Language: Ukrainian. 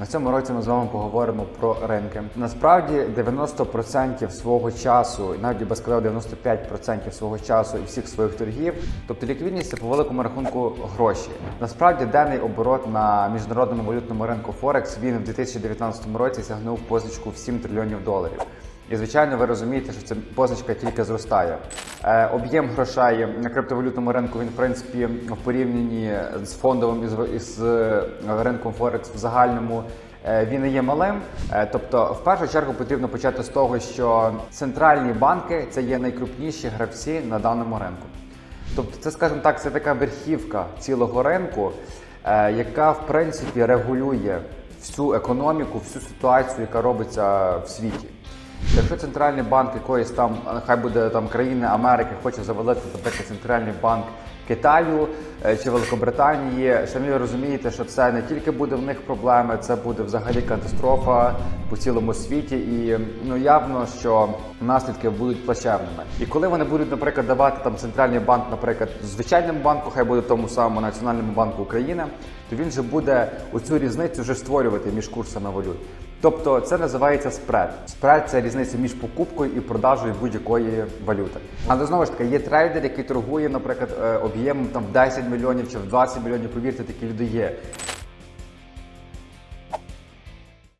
На цьому році ми з вами поговоримо про ринки. Насправді 90% свого часу, і навіть я би сказав 95% свого часу і всіх своїх торгів, тобто ліквідність це по великому рахунку гроші. Насправді денний оборот на міжнародному валютному ринку Форекс він в 2019 році сягнув позичку в 7 трильйонів доларів. І звичайно, ви розумієте, що ця позичка тільки зростає. Е, об'єм грошей на криптовалютному ринку він в принципі в порівнянні з фондовим і з, е, ринком Форекс в загальному. е, Він не є малим, тобто, в першу чергу потрібно почати з того, що центральні банки це є найкрупніші гравці на даному ринку. Тобто, це, скажімо так, це така верхівка цілого ринку, яка в принципі регулює всю економіку, всю ситуацію, яка робиться в світі. Якщо центральний банк якоїсь там, а хай буде там країни Америки, хоче завалити, наприклад, центральний банк Китаю е, чи Великобританії, самі розумієте, що це не тільки буде в них проблеми, це буде взагалі катастрофа по цілому світі, і ну явно, що наслідки будуть плачевними. І коли вони будуть, наприклад, давати там центральний банк, наприклад, звичайному банку, хай буде тому самому Національному банку України, то він же буде оцю різницю вже створювати між курсами валют. Тобто це називається спред. Спред це різниця між покупкою і продажею будь-якої валюти. Але знову ж таки є трейдер, який торгує, наприклад, е, об'ємом там в 10 мільйонів чи в 20 мільйонів. Повірте, такі люди є.